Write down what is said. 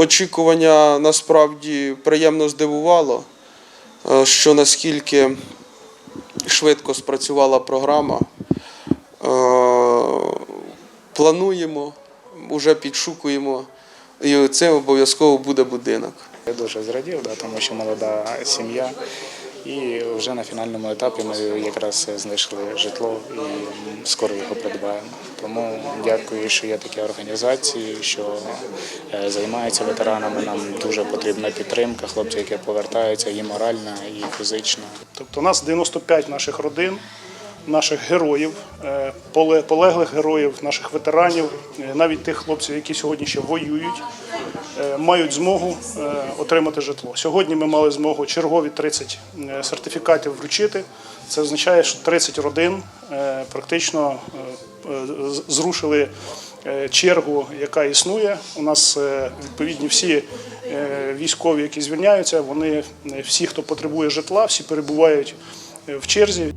Очікування насправді приємно здивувало, е, що наскільки швидко спрацювала програма. Е, Плануємо, вже підшукуємо, і цим обов'язково буде будинок. Я дуже зрадів, да, тому що молода сім'я. І вже на фінальному етапі ми якраз знайшли житло і скоро його придбаємо. Тому дякую, що є такі організації, що е, займаються ветеранами. Нам дуже потрібна підтримка. Хлопці, які повертаються, і моральна, і фізична. Тобто у нас 95 наших родин, наших героїв, е, полеглих героїв, наших ветеранів, е, навіть тих хлопців, які сьогодні ще воюють, е, мають змогу отримати житло. Сьогодні ми мали змогу чергові 30 е, сертифікатів вручити. Це означає, що 30 родин практично зрушили чергу, яка існує. У нас відповідні всі військові, які звільняються, вони всі, хто потребує житла, всі перебувають в черзі.